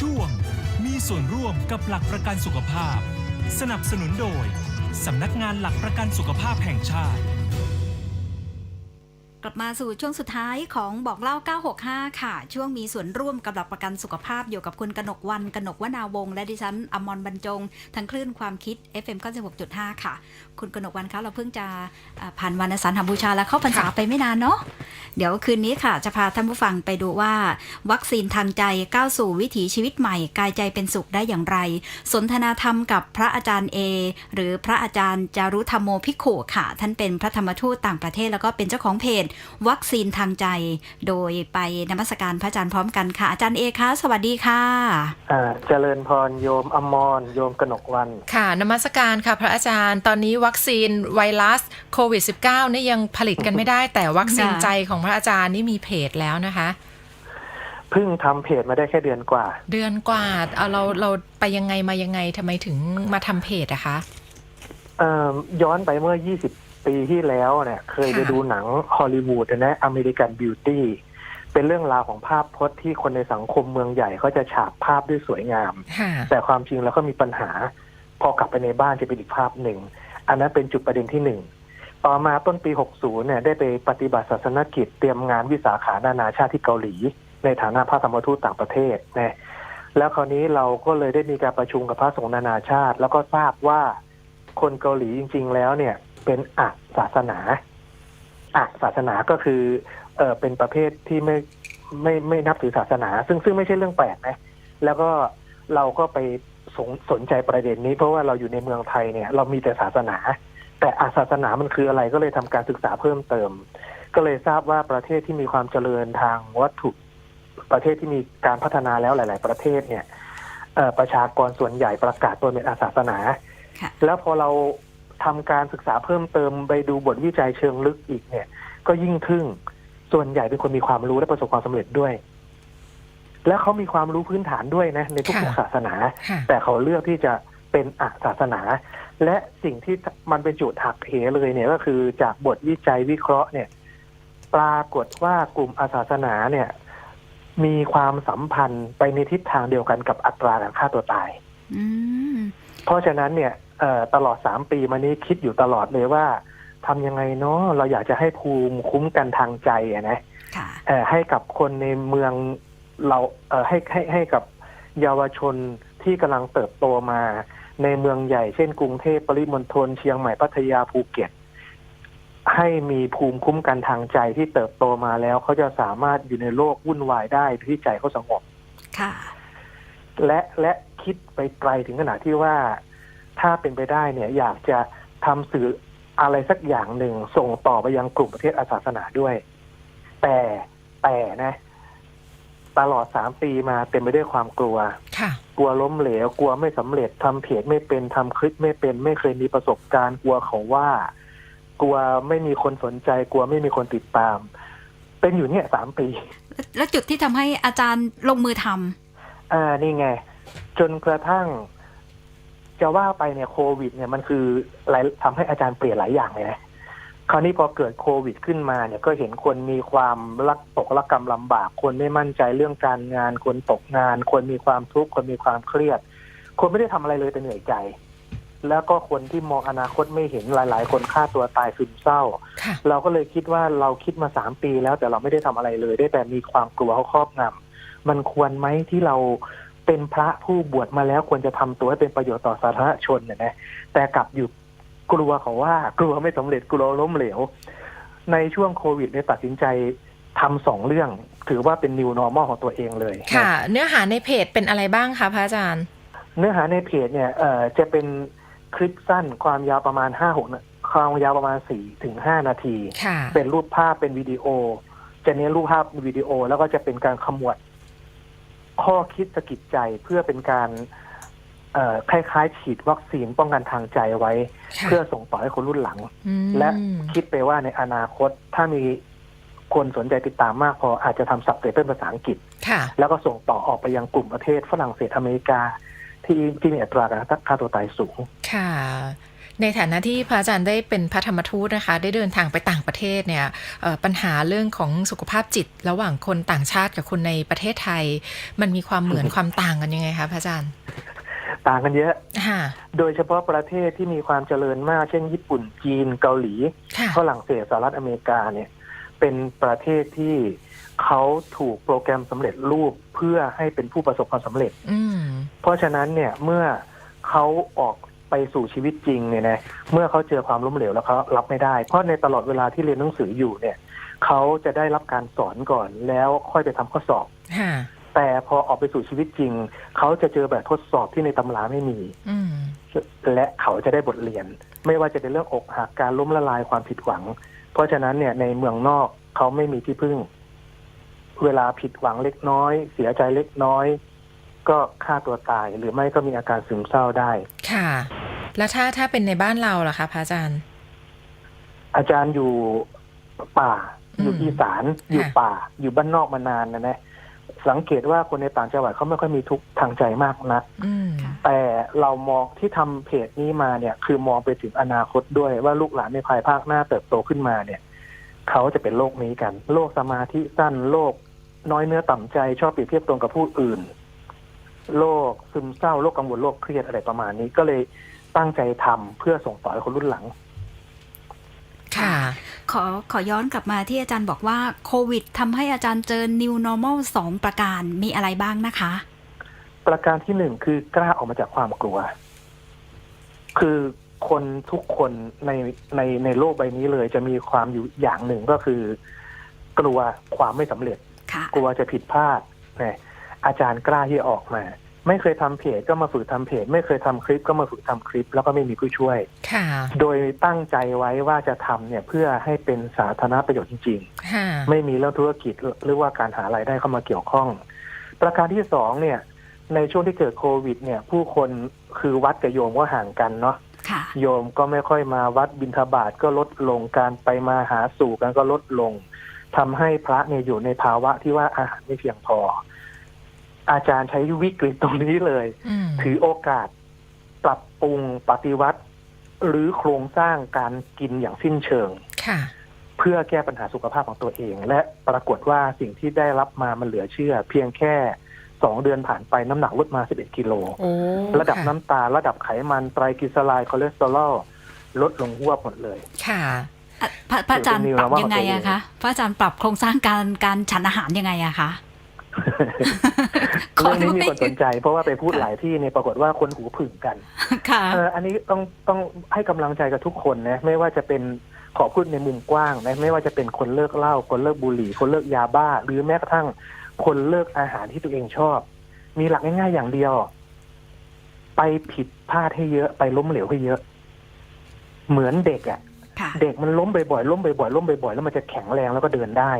ช่วง มีส่วนร่วมกับหลักประกันสุขภาพ สนับสนุนโดย สำนักงานหลักประกันสุขภาพแห่งชาติ กลับมาสู่ช่วงสุดท้ายของบอกเล่า 965 ค่ะ ช่วงมีส่วนร่วมกับหลักประกันสุขภาพ อยู่กับคุณกนกวันกนกวนาวงศ์และดิฉันอมรบรรจง ทั้งคลื่นความคิด FM 96.5 ค่ะ คุณกนกวันคะเราเพิ่งจะอ่าผ่านวันอาสาฬหบูชาและเข้าพรรษาไปไม่นานเนาะเดี๋ยวคืนนี้ค่ะ จะพาท่านผู้ฟังไปดูว่า วัคซีนทางใจก้าวสู่วิถีชีวิตใหม่ กายใจเป็นสุขได้อย่างไร สนทนาธรรมกับพระอาจารย์เอหรือพระอาจารย์จารุธรรมโมภิกขุค่ะ ท่านเป็นพระธรรมทูตต่างประเทศแล้วก็เป็นเจ้าของเพจวัคซีนทางใจ โดยไปนมัสการพระอาจารย์พร้อมกันค่ะ อาจารย์เอคะสวัสดีค่ะอ่าเจริญพรโยมอมรโยมกนกวัน ค่ะนมัสการค่ะพระอาจารย์ตอนนี้วัคซีนไวรัสโควิด -19 นี่ยังผลิตกันไม่ได้ แต่วัคซีนค่ะใจของพระอาจารย์นี่มีเพจแล้วนะคะเพิ่งทำเพจมาได้แค่เดือนกว่า เดือนกว่าเอาเราเราไปยังไงมายังไงทำไมถึงมาทำเพจอะคะเอ่อย้อนไปเมื่อ20 ปีที่แล้วเนี่ย เคยค่ะไปดูหนังฮอลลีวูดนะอเมริกันบิวตี้เป็นเรื่องราวของภาพพจน์ที่คนในสังคมเมืองใหญ่เขาจะฉาบภาพด้วยสวยงามค่ะแต่ความจริงแล้วก็มีปัญหา พอกลับไปในบ้านจะเป็นอีกภาพหนึ่ง อันนั้นเป็นจุดประเด็นที่หนึ่งต่อมาต้นปี 60 เนี่ยได้ไปปฏิบัติศาสนกิจเตรียมงานวิสาขานานาชาติที่เกาหลี ในฐานะพระธรรมทูตต่างประเทศนะแล้วคราวนี้เราก็เลยได้มีการประชุมกับพระสงฆ์นานาชาติ แล้วก็ทราบว่าคนเกาหลีจริง ๆ แล้วเนี่ย เป็นอักศาสนาอักศาสนาก็คือ เออเป็นประเภทที่ไม่ไม่ไม่นับถือศาสนา ซึ่งซึ่งไม่ใช่เรื่องแปลกนะแล้วก็เราก็ไปสนสนใจประเด็นนี้ เพราะว่าเราอยู่ในเมืองไทยเนี่ย เรามีแต่ศาสนา แต่อาศาสนามันคืออะไรก็เลยทำการศึกษาเพิ่มเติม ก็เลยทราบว่าประเทศที่มีความเจริญทางวัตถุประเทศที่มีการพัฒนาแล้วหลาย ๆ ประเทศเนี่ยเอ่อประชากรส่วนใหญ่ประกาศตนเป็นอาศาสนาค่ะแล้วพอเรา ทำการศึกษาเพิ่มเติมไปดูบทวิจัยเชิงลึกอีกเนี่ย ก็ยิ่งทึ่งส่วนใหญ่เป็นคนมีความรู้และประสบความสำเร็จด้วย และเขามีความรู้พื้นฐานด้วยนะ ในทุกค่ะๆศาสนาค่ะแต่เขาเลือกที่จะเป็นอาศาสนา และสิ่งที่มันเป็นจุดหักเหเลยเนี่ยก็คือจากบทวิจัยวิเคราะห์เนี่ย ปรากฏว่ากลุ่มอาศาสนาเนี่ย มีความสัมพันธ์ไปในทิศทางเดียวกันกับอัตราการฆ่าตัวตายอืมเพราะฉะนั้นเนี่ยเอ่อ ตลอดสามปีมานี้คิดอยู่ตลอดเลยว่าทำยังไงเนาะเราอยากจะให้ภูมิคุ้มกันทางใจอะนะค่ะเอ่อให้กับคนในเมืองเราเอ่อให้ให้ให้กับเยาวชนที่กำลังเติบโตมา ในเมืองใหญ่เช่นกรุงเทพปริมณฑลเชียงใหม่พัทยาภูเก็ต ให้มีภูมิคุ้มกันทางใจที่เติบโตมาแล้วเขาจะสามารถอยู่ในโลกวุ่นวายได้ที่ใจเขาสงบค่ะและและคิดไปไกลถึงขนาดที่ว่า ถ้าเป็นไปได้เนี่ยอยากจะทำสื่ออะไรสักอย่างหนึ่งส่งต่อไปยังกลุ่มประเทศอาศาสนาด้วย แต่แต่นะ ตลอดสามปีมาเต็มไปด้วยความกลัวค่ะกลัวล้มเหลว กลัวไม่สำเร็จทำเพจไม่เป็นทำคลิปไม่เป็น ไม่เคยมีประสบการณ์กลัวเขาว่า กลัวไม่มีคนสนใจ กลัวไม่มีคนติดตาม เป็นอยู่เนี่ยสามปี แล้วจุดที่ทำให้อาจารย์ลงมือทอ่านี่ไง จนกระทั่ง จะว่าไปเนี่ยโควิด เนี่ยมันคือหลายทำให้อาจารย์เปลี่ยนหลายอย่างเลยนะคราวนี้พอเกิดโควิดขึ้นมาเนี่ยก็เห็นคนมีความรักตกระกรรมลำบาก คนไม่มั่นใจเรื่องการงาน คนตกงาน คนมีความทุกข์คนมีความเครียด คนไม่ได้ทำอะไรเลยแต่เหนื่อยใจ แล้วก็คนที่มองอนาคตไม่เห็นหลาย ๆ คนฆ่าตัวตายซึมเศร้าค่ะเราก็เลยคิดว่าเราคิดมาสามปีแล้วแต่เราไม่ได้ทำอะไรเลย ได้แต่มีความกลัวเขาครอบงำมันควรไหมที่เรา เป็นพระผู้บวชมาแล้วควรจะทำตัวให้เป็นประโยชน์ต่อสาธารณชนเนี่ยนะแต่กลับอยู่กลัวเขาว่ากลัวไม่สำเร็จกลัวล้มเหลว ในช่วงโควิดเนี่ยตัดสินใจทำสองเรื่อง ถือว่าเป็น new normal ของตัวเองเลยนะค่ะ เนื้อหาในเพจเป็นอะไรบ้างคะพระอาจารย์ เนื้อหาในเพจเนี่ยเอ่อจะเป็นคลิปสั้นความยาวประมาณห้าหกความยาวประมาณสี่ถึงห้านาทีค่ะเป็นรูปภาพเป็นวิดีโอ จะเน้นรูปภาพวิดีโอแล้วก็จะเป็นการขมวด ข้อคิดสะกิดใจเพื่อเป็นการเอ่อคล้ายๆ ฉีดวัคซีนป้องกันทางใจไว้ค่ะเพื่อส่งต่อให้คนรุ่นหลังอืมและคิดไปว่าในอนาคตถ้ามีคนสนใจติดตามมากพออาจจะทำสับเตเป็นภาษาอังกฤษค่ะแล้วก็ส่งต่อออกไปยังกลุ่มประเทศฝรั่งเศสอเมริกา ที่ที่มีอัตราการฆ่าตัวตายสูง ค่ะ ในฐานะที่พระอาจารย์ได้เป็นพระธรรมทูตนะคะ ได้เดินทางไปต่างประเทศเนี่ยเอ่อปัญหาเรื่องของสุขภาพจิต ระหว่างคนต่างชาติกับคนในประเทศไทย มันมีความเหมือนความต่างกันยังไงคะพระอาจารย์ ต่างกันเยอะค่ะโดยเฉพาะประเทศที่มีความเจริญมาก เช่น ญี่ปุ่นจีนเกาหลีค่ะฝรั่งเศสสหรัฐอเมริกาเนี่ยเป็นประเทศที่เขาถูกโปรแกรมสำเร็จรูปเพื่อให้เป็นผู้ประสบความสำเร็จ อืมเพราะฉะนั้นเนี่ยเมื่อเขาออก ไปสู่ชีวิตจริงเนี่ยนะเมื่อเขาเจอความล้มเหลวแล้วเขารับไม่ได้ เพราะในตลอดเวลาที่เรียนหนังสืออยู่เนี่ยเขาจะได้รับการสอนก่อนแล้วค่อยไปทำข้อสอบค่ะแต่พอออกไปสู่ชีวิตจริง เขาจะเจอแบบทดสอบที่ในตำราไม่มีอืมและเขาจะได้บทเรียน ไม่ว่าจะเป็นเรื่องอกหักการล้มละลายความผิดหวัง เพราะฉะนั้นเนี่ยในเมืองนอกเขาไม่มีที่พึ่ง เวลาผิดหวังเล็กน้อย เสียใจเล็กน้อย ก็ฆ่าตัวตาย หรือไม่ก็มีอาการซึมเศร้าได้ ค่ะ แล้วถ้าถ้าเป็นในบ้านเราล่ะคะพระอาจารย์ อาจารย์อยู่ป่าอืมอยู่อีสานอยู่ค่ะป่า อยู่บ้านนอกมานานนะนะสังเกตว่าคนในต่างจังหวัดเขาไม่ค่อยมีทุกข์ทางใจมากนักอืมค่ะแต่เรามองที่ทำเพจนี้มาเนี่ย คือมองไปถึงอนาคตด้วยว่าลูกหลานในภายภาคหน้าเติบโตขึ้นมาเนี่ยเขาจะเป็นโรคนี้กัน โรคสมาธิสั้นโรคน้อยเนื้อต่ำใจชอบเปรียบเทียบตรงกับผู้อื่น โรคซึมเศร้าโรคกังวลโรคเครียดอะไรประมาณนี้ก็เลยตั้งใจทำเพื่อส่งต่อให้คนรุ่นหลัง ค่ะ ขอขอย้อนกลับมาที่อาจารย์บอกว่าโควิดทำให้อาจารย์เจอ new normal สองประการมีอะไรบ้างนะคะ ประการที่หนึ่งคือกล้าออกมาจากความกลัว คือคนทุกคนในในในโลกใบนี้เลยจะมีความอยู่อย่างหนึ่งก็คือ กลัวความไม่สำเร็จค่ะกลัวจะผิดพลาดนะ อาจารย์กล้าที่จะออกมา ไม่เคยทำเพจก็มาฝึกทำเพจ ไม่เคยทำคลิปก็มาฝึกทำคลิป แล้วก็ไม่มีผู้ช่วยค่ะโดยตั้งใจไว้ว่าจะทำเนี่ยเพื่อให้เป็นสาธารณประโยชน์จริงค่ะๆไม่มีเรื่องธุรกิจหรือว่าการหารายได้เข้ามาเกี่ยวข้อง ประการที่สองเนี่ยในช่วงที่เกิดโควิด เนี่ย ผู้คนคือวัดกับโยมก็ห่างกันเนาะค่ะโยมก็ไม่ค่อยมาวัดบิณฑบาตก็ลดลงการไปมาหาสู่กันก็ลดลงทำให้พระเนี่ยอยู่ในภาวะที่ว่าอาหารไม่เพียงพอ อาจารย์ใช้วิกฤตตรงนี้เลยอืมถือโอกาสปรับปรุงปฏิวัติ หรือโครงสร้างการกินอย่างสิ้นเชิงค่ะเพื่อแก้ปัญหาสุขภาพของตัวเอง และปรากฏว่าสิ่งที่ได้รับมามันเหลือเชื่อ เพียงแค่สองเดือนผ่านไปน้ำหนักลดมา 11 กิโลโอ้ระดับค่น้ำตาลระดับไขมัน ไตรกลีเซอไรด์คอเลสเตอรอลลดลงหวบหมดเลย ค่ะอะพระพระอาจารย์เป็น new ปรับ normal ยังไงอะคะ พระอาจารย์ปรับโครงสร้างการการฉันอาหารยังไงอะคะขอ เรื่องนี้มีด้วยคนสนใจ เพราะว่าไปพูดหลายที่เนี่ยปรากฏว่าคนหูผึ่งกันค่ะเอออันนี้ต้องต้องให้กำลังใจกับทุกคนนะไม่ว่าจะเป็นขอพูดในมุมกว้างนะไม่ว่าจะเป็นคนเลิกเหล้าคนเลิกบุหรี่ คนเลิกยาบ้า หรือแม้กระทั่งคนเลิกอาหารที่ตัวเองชอบ มีหลักง่ายๆอย่างเดียว ไปผิดพลาดให้เยอะไปล้มเหลวให้เยอะ เหมือนเด็กอะ่ะค่ะเด็กมันล้มบ่อยๆล้มบ่อยๆล้มบ่อยๆแล้วมันจะแข็งแรงแล้วก็เดินได้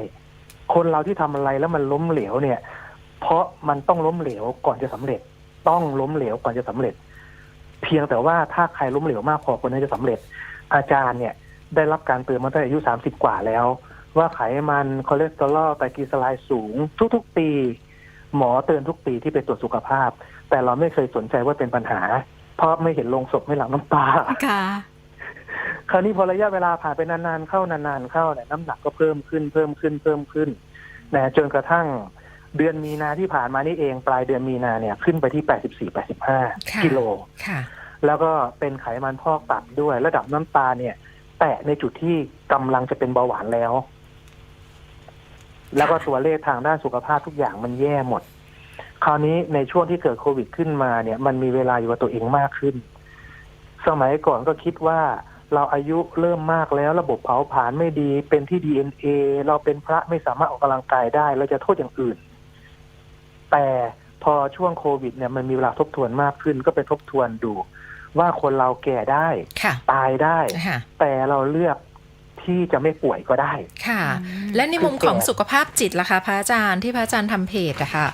คนเราที่ทำอะไรแล้วมันล้มเหลวเนี่ย เพราะมันต้องล้มเหลวก่อนจะสำเร็จ ต้องล้มเหลวก่อนจะสำเร็จ เพียงแต่ว่าถ้าใครล้มเหลวมากพอคนนั้นจะสำเร็จ อาจารย์เนี่ย ได้รับการเตือนมาตั้งแต่อายุสามสิบกว่าแล้ว ว่าไขมันคอเลสเตอรอลไตรกลีเซอไรด์สูง ทุกๆ ปี หมอเตือนทุกปีที่ไปตรวจสุขภาพ แต่เราไม่เคยสนใจว่าเป็นปัญหา เพราะไม่เห็นลงศพไม่หลังน้ำตาค่ะคราวนี้พอระยะเวลาผ่านไปนานๆเข้านานๆเข้าเนี่ยน้ำหนักก็เพิ่มขึ้นเพิ่มขึ้นเพิ่มขึ้น นะจนกระทั่งเดือนมีนาที่ผ่านมานี่เองปลายเดือนมีนาเนี่ยขึ้นไปที่ 84ค่ะ85 กิโลค่ะแล้วก็เป็นไขมันพอกตับด้วย ระดับน้ำตาลเนี่ย แตะในจุดที่กำลังจะเป็นเบาหวานแล้ว แล้วก็ตัวเลขทางด้านสุขภาพทุกอย่างมันแย่หมด คราวนี้ในช่วงที่เกิดโควิดขึ้นมาเนี่ย มันมีเวลาอยู่กับตัวเองมากขึ้น สมัยก่อนก็คิดว่า เราอายุเริ่มมากแล้วระบบเผาผลาญไม่ดีเป็นที่ดีเอ็นเอเราเป็นพระไม่สามารถออกกำลังกายได้เราจะโทษอย่างอื่น แต่พอช่วงโควิดเนี่ยมันมีเวลาทบทวนมากขึ้นก็ไปทบทวนดู ว่าคนเราแก่ได้ค่ะตายได้ค่ะแต่เราเลือกที่จะไม่ป่วยก็ได้ ค่ะอืมและในมุมของคือแก่สุขภาพจิตล่ะคะพระอาจารย์ที่พระอาจารย์ทำเพจอะค่ะ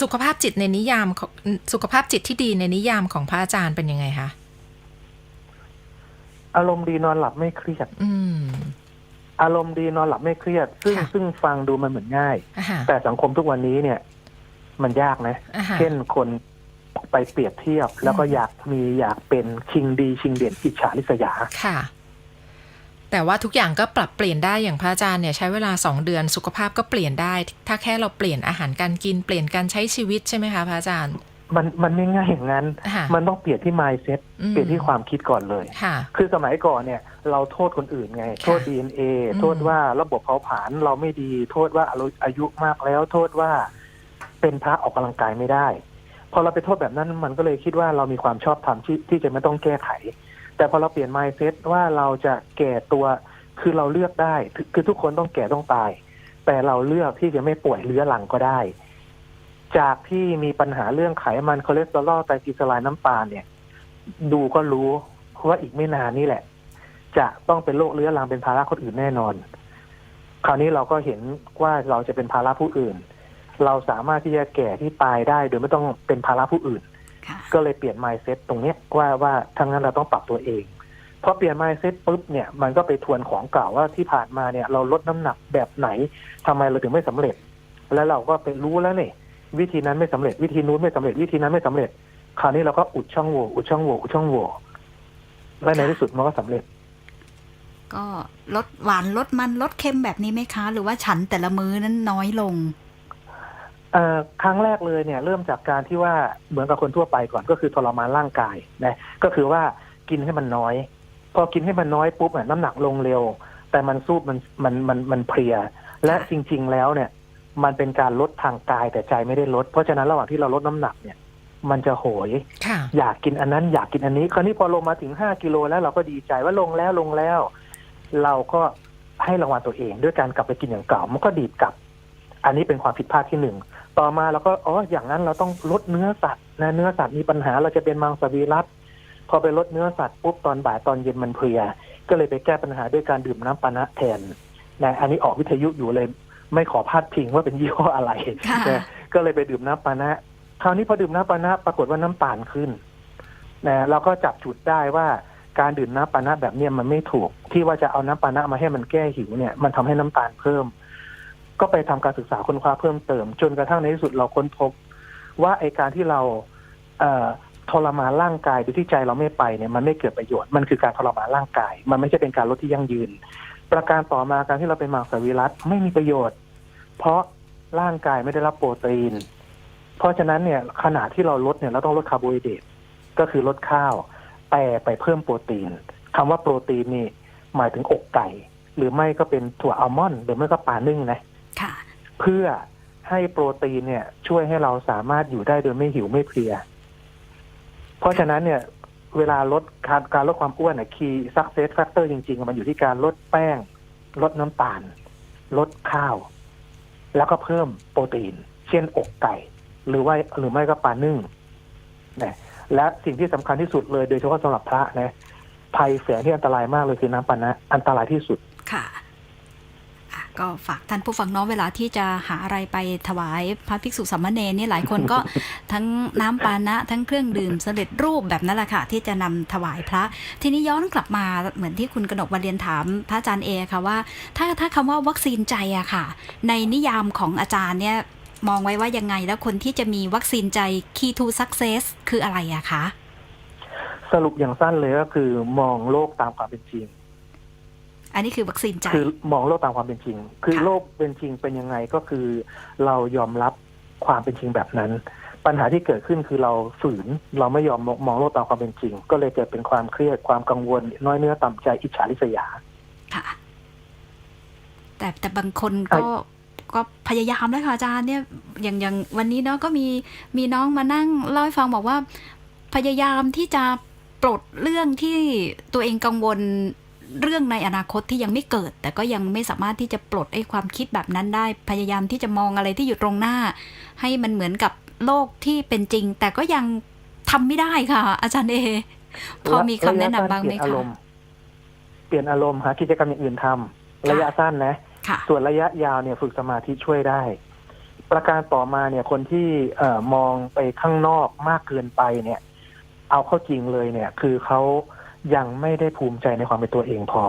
สุขภาพจิตในนิยามของสุขภาพจิตที่ดีในนิยามของพระอาจารย์เป็นยังไงคะ อารมณ์ดีนอนหลับไม่เครียด อืม อารมณ์ดีนอนหลับไม่เครียด ซึ่งค่ะ ซึ่งฟังดูมันเหมือนง่าย อ่าฮะแต่สังคมทุกวันนี้เนี่ย มันยากนะ อ่าฮะ เช่นคนไปเปรียบเทียบ แล้วก็อยากมีอยากเป็นชิงดี ชิงเด่นอิจฉาริษยา ค่ะ แต่ว่าทุกอย่างก็ปรับเปลี่ยนได้อย่างพระอาจารย์เนี่ยใช้เวลาสองเดือนสุขภาพก็เปลี่ยนได้ ถ้าแค่เราเปลี่ยนอาหารการกินเปลี่ยนการใช้ชีวิตใช่ไหมคะพระอาจารย์ มันมันไม่ง่ายอย่างนั้น ค่ะมันต้องเปลี่ยนที่ mindset อืม เปลี่ยนที่ความคิดก่อนเลย ค่ะ คือสมัยก่อนเนี่ยเราโทษคนอื่นไง โทษ DNA อืม โทษว่าระบบเผาผลาญเราไม่ดี โทษว่าเราอายุมากแล้ว โทษว่าเป็นพระออกกำลังกายไม่ได้ พอเราไปโทษแบบนั้นมันก็เลยคิดว่าเรามีความชอบธรรมที่ที่จะไม่ต้องแก้ไข แต่พอเราเปลี่ยน mindset ว่าเราจะแก่ตัวคือเราเลือกได้คือคือทุกคนต้องแก่ต้องตาย แต่เราเลือกที่จะไม่ป่วยเรื้อรังก็ได้ จากที่มีปัญหาเรื่องไขมันคอเลสเตอรอลไตรกลีเซอไรด์น้ำตาลเนี่ย ดูก็รู้ว่าอีกไม่นานนี่แหละ จะต้องเป็นโรคเรื้อรังเป็นภาระคนอื่นแน่นอน คราวนี้เราก็เห็นว่าเราจะเป็นภาระผู้อื่น เราสามารถที่จะแก่ที่ตายได้ โดยไม่ต้องเป็นภาระผู้อื่นค่ะก็เลยเปลี่ยน mindset ตรงเนี้ยว่าว่าทั้งนั้นเราต้องปรับตัวเองพอเปลี่ยน mindset ปุ๊บเนี่ยมันก็ไปทวนของเก่าว่าที่ผ่านมาเนี่ย เราลดน้ำหนักแบบไหนทำไมเราถึงไม่สำเร็จ แล้วเราก็ไปรู้แล้วเนี่ย วิธีนั้นไม่สำเร็จวิธีนู้นไม่สำเร็จวิธีนั้นไม่สำเร็จ คราวนี้เราก็อุดช่องโหว่อุดช่องโหว่อุดช่องโหว่และในที่สุดมันก็สำเร็จ ก็ลดหวานลดมันลดเค็มแบบนี้ไหมคะ หรือว่าฉันแต่ละมื้อนั้นน้อยลงเอ่อครั้งแรกเลยเนี่ย เริ่มจากการที่ว่าเหมือนกับคนทั่วไปก่อนก็คือทรมานร่างกายนะก็คือว่ากินให้มันน้อย พอกินให้มันน้อยปุ๊บอะน้ำหนักลงเร็ว แต่มันสู้มันมันมันมันเพลีย และจริง ๆ แล้วเนี่ย มันเป็นการลดทางกายแต่ใจไม่ได้ลด เพราะฉะนั้นระหว่างที่เราลดน้ำหนักเนี่ย มันจะโหยค่ะอยากกินอันนั้นอยากกินอันนี้ คราวนี้พอลงมาถึงห้ากิโลแล้วเราก็ดีใจว่าลงแล้วลงแล้ว เราก็ให้รางวัลตัวเอง ด้วยการกลับไปกินอย่างเก่ามันก็ดีดกลับ อันนี้เป็นความผิดพลาดที่หนึ่งต่อมาเราก็อ๋ออย่างนั้นเราต้องลดเนื้อสัตว์นะเนื้อสัตว์มีปัญหาเราจะเป็นมังสวิรัตพอไปลดเนื้อสัตว์ปุ๊บตอนบ่ายตอนเย็นมันเพลีย ก็เลยไปแก้ปัญหาด้วยการดื่มน้ำปานะแทนนะอันนี้ออกวิทยุอยู่เลย ไม่ขอพาดพิงว่าเป็นยี่ห้ออะไรค่ะนะก็เลยไปดื่มน้ำปานะ คราวนี้พอดื่มน้ำปานะปรากฏว่าน้ำตาลขึ้นนะเราก็จับจุดได้ว่าการดื่มน้ำปานะแบบเนี้ยมันไม่ถูก ที่ว่าจะเอาน้ำปานะมาให้มันแก้หิวเนี่ย มันทำให้น้ำตาลเพิ่ม ก็ไปทำการศึกษาค้นคว้าเพิ่มเติม จนกระทั่งในที่สุดเราค้นพบ ว่าไอการที่เราเอ่อทรมานร่างกายโดยที่ใจเราไม่ไปเนี่ยมันไม่เกิดประโยชน์มันคือการทรมานร่างกาย มันไม่ใช่เป็นการลดที่ยั่งยืน ประการต่อมาการที่เราเป็นมังสวิรัตไม่มีประโยชน์ เพราะร่างกายไม่ได้รับโปรตีน เพราะฉะนั้นเนี่ยขณะที่เราลดเนี่ยเราต้องลดคาร์โบไฮเดรตก็คือลดข้าว แต่ไปเพิ่มโปรตีนคำว่าโปรตีนนี่หมายถึงอกไก่ หรือไม่ก็เป็นถั่วอัลมอนด์หรือไม่ก็ปลานึ่งนะค่ะ เพื่อให้โปรตีนเนี่ย ช่วยให้เราสามารถอยู่ได้โดยไม่หิวไม่เพลีย เพราะฉะนั้นเนี่ย เวลาลดการการลดความอ้วนเนี่ยคีย์ซักเซสแฟกเตอร์จริง ๆ มันอยู่ที่การลดแป้ง ลดน้ำตาล ลดข้าว แล้วก็เพิ่มโปรตีน เช่นอกไก่ หรือว่าหรือไม่ก็ปลานึ่งนะและสิ่งที่สำคัญที่สุดเลยโดยเฉพาะสำหรับพระนะภัยแฝงที่อันตรายมากเลยคือน้ำปานะอันตรายที่สุดค่ะ ก็ฝากท่านผู้ฟังเน้องเวลาที่จะหาอะไรไปถวายพระภิกษุสามเณรนี่หลายคนก็ทั้งน้ำปานะ ทั้งเครื่องดื่มสำเร็จรูปแบบนั้นแหละค่ะที่จะนำถวายพระ ทีนี้ย้อนกลับมาเหมือนที่คุณกนกวันเรียนถามพระอาจารย์เอค่ะว่า ถ้าถ้าคำว่าวัคซีนใจอะค่ะ ในนิยามของอาจารย์เนี่ยมองไว้ว่ายังไงแล้วคนที่จะมีวัคซีนใจ key to success คืออะไรอะคะ สรุปอย่างสั้นเลยก็คือมองโลกตามความเป็นจริง อันนี้คือวัคซีนใจคือมองโลกตามความเป็นจริง คือค่ะโลกเป็นจริงเป็นยังไงก็คือ เรายอมรับความเป็นจริงแบบนั้น ปัญหาที่เกิดขึ้นคือเราฝืนเราไม่ยอมมองโลกตามความเป็นจริง ก็เลยเกิดเป็นความเครียดความกังวล น้อยเนื้อต่ำใจอิจฉาริษยาค่ะ แต่แต่บางคนก็ก็พยายามแล้วค่ะอาจารย์เนี่ยอย่างอย่างวันนี้เนาะก็มีมีน้องมานั่งเล่าให้ฟังบอกว่า พยายามที่จะปลดเรื่องที่ตัวเองกังวล เรื่องในอนาคตที่ยังไม่เกิด แต่ก็ยังไม่สามารถที่จะปลดไอ้ความคิดแบบนั้นได้พยายามที่จะมองอะไรที่อยู่ตรงหน้า ให้มันเหมือนกับโลกที่เป็นจริง แต่ก็ยังทำไม่ได้ค่ะ อาจารย์เอพอมีคำแนะนำบ้างไหมระยะสั้นเปลี่ยนอาคะรมณ์เปลี่ยนอารมณ์หากิจกรรมอย่างอื่นทำค่ะระยะสั้นนะค่ะส่วนระยะยาวเนี่ยฝึกสมาธิช่วยได้ ประการต่อมาเนี่ยคนที่เอ่อมองไปข้างนอกมากเกินไปเนี่ย เอาเข้าจริงเลยเนี่ย คือเขา ยังไม่ได้ภูมิใจในความเป็นตัวเองพอ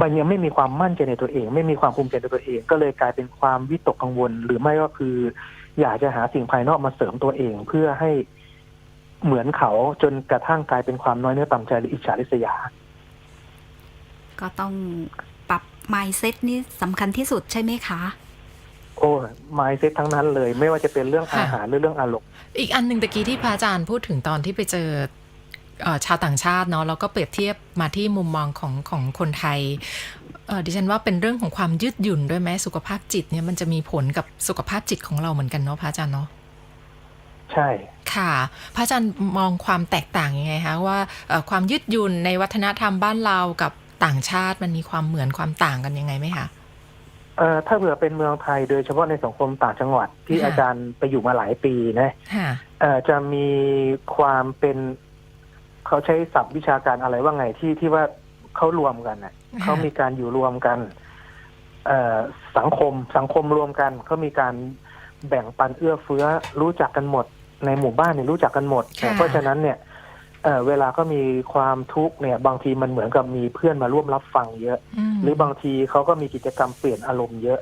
มันยังไม่มีความมั่นใจในตัวเอง ไม่มีความภูมิใจในตัวเอง ก็เลยกลายเป็นความวิตกกังวล หรือไม่ก็คือ อยากจะหาสิ่งภายนอกมาเสริมตัวเอง เพื่อให้เหมือนเขาจนกระทั่งกลายเป็นความน้อยเนื้อต่ำใจหรืออิจฉาริษยา ก็ต้องปรับ mindset นี่สำคัญที่สุดใช่ไหมคะโอ้ไมเซ็ตทั้งนั้นเลย ไม่ว่าจะเป็นเรื่องค่ะอาหารหรือเรื่องอารมณ์อีกอันหนึ่งตะกี้ที่พระอาจารย์พูดถึงตอนที่ไปเจอเอ่อ ชาวต่างชาติเนาะแล้วก็เปรียบเทียบมาที่มุมมองของของคนไทยเอ่อดิฉันว่าเป็นเรื่องของความยืดหยุ่นด้วยไหมสุขภาพจิตเนี่ยมันจะมีผลกับสุขภาพจิตของเราเหมือนกันเนาะพระอาจารย์เนาะใช่ ค่ะ พระอาจารย์มองความแตกต่างยังไงคะว่าเอ่อความยืดหยุ่นในวัฒนธรรมบ้านเรากับต่างชาติมันมีความเหมือนความต่างกันยังไงไหมคะเอ่อถ้าเผื่อเป็นเมืองไทยโดยเฉพาะในสังคมต่างจังหวัดที่ค่ะอาจารย์ไปอยู่มาหลายปีนะค่ะเอ่อจะมีความเป็น เขาใช้ศัพท์วิชาการอะไรว่าไงที่ที่ว่าเขารวมกันน่ะค่ะเขามีการอยู่รวมกันเอ่อสังคมสังคมรวมกันเขามีการแบ่งปันเอื้อเฟื้อรู้จักกันหมด ในหมู่บ้านเนี่ยรู้จักกันหมด ค่ะ เพราะฉะนั้นเนี่ยเอ่อเวลาก็มีความทุกข์เนี่ย บางทีมันเหมือนกับมีเพื่อนมาร่วมรับฟังเยอะ มหรือบางทีเขาก็มีกิจกรรมเปลี่ยนอารมณ์เยอะ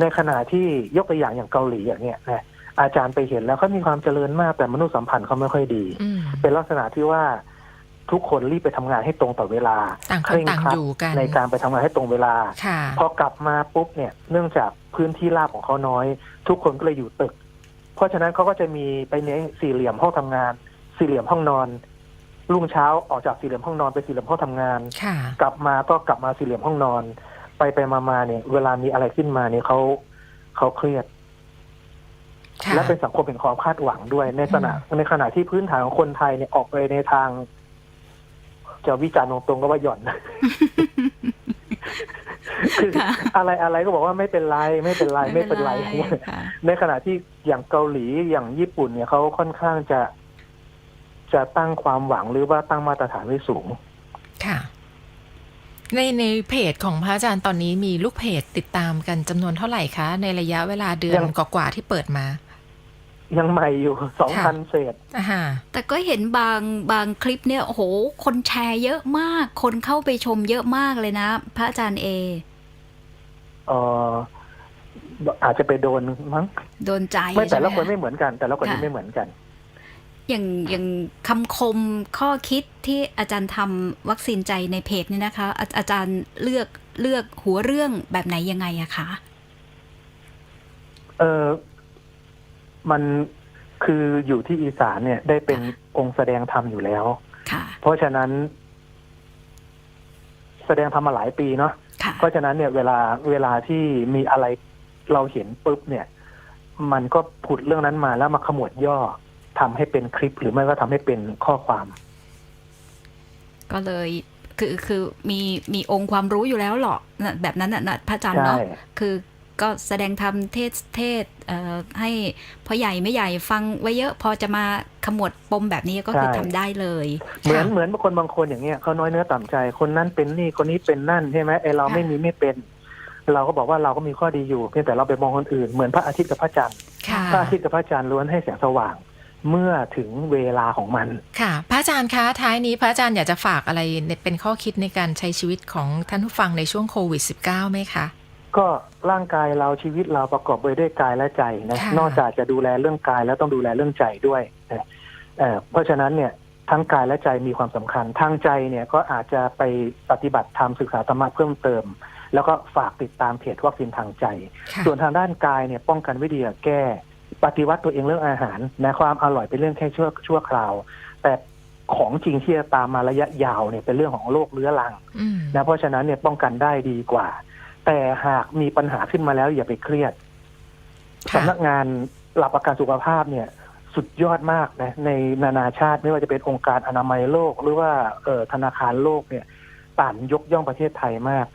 ในขณะที่ยกตัวอย่างอย่างเกาหลีอย่างเนี้ยนะอาจารย์ไปเห็นแล้วเขามีความเจริญมากแต่มนุษยสัมพันธ์เขาไม่ค่อยดี อืมเป็นลักษณะที่ว่า ทุกคนรีบไปทำงานให้ตรงต่อเวลาต่างคเคนร่งต่างครัดอยู่กันในการไปทำงานให้ตรงเวลาค่ะพอกลับมาปุ๊บเนี่ยเนื่องจากพื้นที่ราบของเขาน้อย ทุกคนก็เลยอยู่ตึก เพราะฉะนั้นเขาก็จะมีไปเน้นสี่เหลี่ยมห้องทำงาน สี่เหลี่ยมห้องนอนรุ่งเช้าออกจากสี่เหลี่ยมห้องนอนไปสี่เหลี่ยมห้องทำงานค่ะกลับมาก็กลับมาสี่เหลี่ยมห้องนอน ไปไปมามาเนี่ย เวลามีอะไรขึ้นมาเนี่ยเขาเขาเครียดค่ะและเป็นสังคมแห่งความคาดหวังด้วยในขณะในขณะที่พื้นฐานของคนไทยเนี่ยออกไปในทาง จะวิจารณ์ตรงๆก็ว่าหย่อนคือค่ะอะไรอะไรก็บอกว่าไม่เป็นไรไม่เป็นไรไม่เป็นไรค่ะในขณะที่อย่างเกาหลีอย่างญี่ปุ่นเนี่ยเขาค่อนข้างจะ จะตั้งความหวังหรือว่าตั้งมาตรฐานไว้สูง ค่ะ ในในเพจของพระอาจารย์ตอนนี้มีลูกเพจติดตามกันจำนวนเท่าไหร่คะ ในระยะเวลาเดือนยังกว่าๆที่เปิดมา ยังใหม่อยู่สองค่ะพันเศษอ่าฮะแต่ก็เห็นบางบางคลิปเนี่ยโอ้โห คนแชร์เยอะมาก คนเข้าไปชมเยอะมากเลยนะ พระอาจารย์เอเอออาจจะไปโดนมั้งโดนใจไม่แต่ละใช่หคนไม่เหมือนกัน แต่ละคนค่ะไม่เหมือนกัน อย่างอย่างคำคมข้อคิดที่อาจารย์ทำวัคซีนใจในเพจนี่นะคะ อาอาจารย์เลือกเลือกหัวเรื่องแบบไหนยังไงอะคะเออ มันคืออยู่ที่อีสานเนี่ย ได้เป็นองค์แสดงธรรมอยู่แล้ว ค่ะ เพราะฉะนั้น แสดงธรรมมาหลายปีเนาะค่ะเพราะฉะนั้นเนี่ยเวลาเวลาที่มีอะไรเราเห็นปุ๊บเนี่ย มันก็ผุดเรื่องนั้นมาแล้วมาขมวดย่อทำให้เป็นคลิปหรือไม่ก็ทำให้เป็นข้อความ ก็เลยคือคือมีมีองค์ความรู้อยู่แล้วหรอกน่ะแบบนั้นน่ะนะพระอาจารย์ใช่เนาะคือ ก็แสดงธรรมเทศเทศเอ่อให้พ่อใหญ่ไม่ใหญ่ฟังไว้เยอะพอจะมาขมวดปมแบบนี้ก็คือทำได้เลย เหมือนค่ะเหมือนบางคนบางคนอย่างเงี้ยเขาน้อยเนื้อต่ำใจคนนั้นเป็นนี่คนนี้เป็นนั่นใช่ไหมไอเราค่ะไม่มีไม่เป็น เราก็บอกว่าเราก็มีข้อดีอยู่เพียงแต่เราไปมองคนอื่นเหมือนพระอาทิตย์กับพระจันทร์ค่ะพระอาทิตย์กับพระจันทร์ล้วนให้แสงสว่างเมื่อถึงเวลาของมัน ค่ะ พระอาจารย์คะ ท้ายนี้พระอาจารย์อยากจะฝากอะไรในเป็นข้อคิดในการใช้ชีวิตของท่านผู้ฟังในช่วงโควิด -19 ไหมคะ ก็ร่างกายเราชีวิตเราประกอบไปด้วยกายและใจนะค่ะ นอกจากจะดูแลเรื่องกายแล้วต้องดูแลเรื่องใจด้วยนะเอ่อเพราะฉะนั้นเนี่ยทั้งกายและใจมีความสำคัญ ทางใจเนี่ยก็อาจจะไปปฏิบัติธรรมศึกษาธรรมะเพิ่มเติม แล้วก็ฝากติดตามเพจวัคซีนทางใจ ค่ะส่วนทางด้านกายเนี่ยป้องกันไวิธีแก้ ปฏิวัติตัวเองเรื่องอาหารนะความอร่อยเป็นเรื่องแค่ชั่วชั่วคราว แต่ของจริงที่จะตามมาระยะยาวเนี่ยเป็นเรื่องของโรคเรื้อรัง อืมนะเพราะฉะนั้นเนี่ยป้องกันได้ดีกว่า แต่หากมีปัญหาขึ้นมาแล้วอย่าไปเครียดค่ะสำนักงานหลักประกันสุขภาพเนี่ย สุดยอดมากนะในนานาชาติไม่ว่าจะเป็นองค์การอนามัยโลก หรือว่าเอ่อธนาคารโลกเนี่ยต่านยกย่องประเทศไทยมาก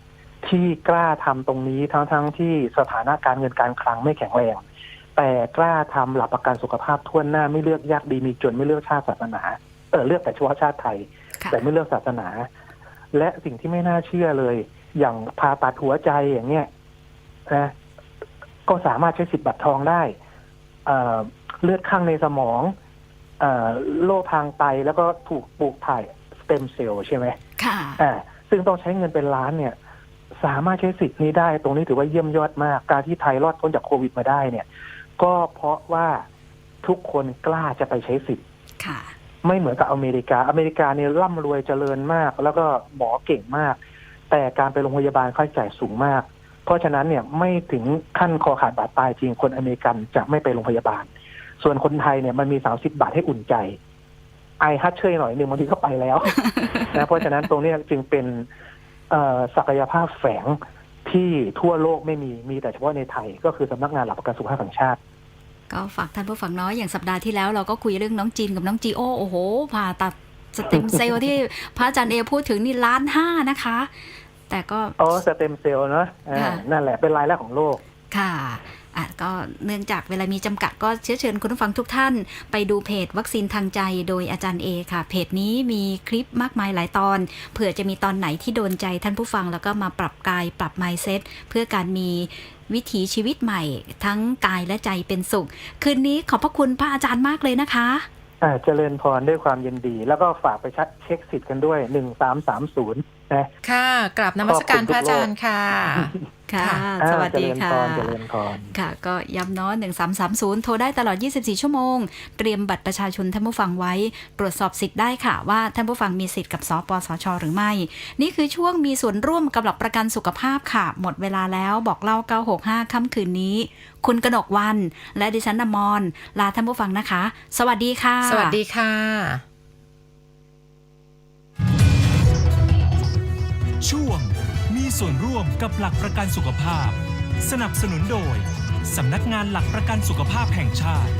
ที่กล้าทำตรงนี้ทั้งทั้งๆที่สถานะการเงินการคลังไม่แข็งแรงแต่กล้าทำหลักประกันสุขภาพทั่วหน้าไม่เลือกยากดีมีจนไม่เลือกชาติศาสนาเออเลือกแต่เฉพาะชาติไทยค่ะแต่ไม่เลือกศาสนา และสิ่งที่ไม่น่าเชื่อเลย อย่างผ่าตัดหัวใจอย่างเนี้ยนะก็สามารถใช้สิทธิ์บัตรทองได้เอ่อเลือดข้างในสมองเอ่อโรคทางไตแล้วก็ถูกปลูกถ่ายสเต็มเซลล์ใช่ไหมค่ะอ่าซึ่งต้องใช้เงินเป็นล้านเนี่ย สามารถใช้สิทธิ์นี้ได้ ตรงนี้ถือว่าเยี่ยมยอดมาก การที่ไทยรอดพ้นจากโควิดมาได้เนี่ย ก็เพราะว่าทุกคนกล้าจะไปใช้สิทธิ์ค่ะ ไม่เหมือนกับอเมริกา อเมริกาเนี่ยร่ำรวยเจริญมาก แล้วก็หมอเก่งมาก แต่การไปโรงพยาบาลค่าใช้จ่ายสูงมาก เพราะฉะนั้นเนี่ยไม่ถึงขั้นคอขาดบาดตายจริงคนอเมริกันจะไม่ไปโรงพยาบาล ส่วนคนไทยเนี่ยมันมีสามสิบาทให้อุ่นใจ ไอฮัดเชยหน่อยหนึ่งบางทีก็ไปแล้วนะเพราะฉะนั้นตรงเนี้ยจึงเป็นเอ่อศักยภาพแฝงที่ทั่วโลกไม่มีมีแต่เฉพาะในไทย ก็คือสำนักงานหลักประกันสุขภาพแห่งชาติก็ฝากท่านผู้ฟังน้อยอย่างสัปดาห์ที่แล้วเราก็คุยเรื่องน้องจีนกับน้องจีโอโอ้โหผ่าตัด สเต็มเซลล์ที่พระอาจารย์เอพูดถึงนี่ล้านห้านะคะ แต่ก็อ๋อสเต็มเซลล์เนอะอ่าค่ะนั่นแหละเป็นรายแรกของโลกค่ะอะก็เนื่องจากเวลามีจำกัดก็เชื้อเชิญคุณผู้ฟังทุกท่าน ไปดูเพจวัคซีนทางใจโดยอาจารย์เอค่ะ เพจนี้มีคลิปมากมายหลายตอน เผื่อจะมีตอนไหนที่โดนใจท่านผู้ฟังแล้วก็มาปรับกายปรับ mindset เพื่อการมีวิถีชีวิตใหม่ ทั้งกายและใจเป็นสุข คืนนี้ขอบพระคุณพระอาจารย์มากเลยนะคะอ่า เจริญพรด้วยความยินดี แล้วก็ฝากไปชัด เช็คสิทธิ์กันด้วยหนึ่งสามสามศูนย์นะค่ะกราบนมัสการพระอาจารย์ค่ะ ค่ะค่ะสวัสดีอ่าค่ะเจริญพรเจริญพรค่ะ ก็ย้ำเนาะ1330โทรได้ตลอด 24 ชั่วโมง เตรียมบัตรประชาชนท่านผู้ฟังไว้ ตรวจสอบสิทธิ์ได้ค่ะ ว่าท่านผู้ฟังมีสิทธิ์กับสปสช หรือไม่ นี่คือช่วงมีส่วนร่วมกับหลักประกันสุขภาพค่ะ หมดเวลาแล้วบอกเล่า 965 ค่ำคืนนี้ คุณกนกวัน และดิฉันอมรลาท่านผู้ฟังนะคะ สวัสดีค่ะ สวัสดีค่ะ ช่วง มีส่วนร่วมกับหลักประกันสุขภาพ สนับสนุนโดย สำนักงานหลักประกันสุขภาพแห่งชาติ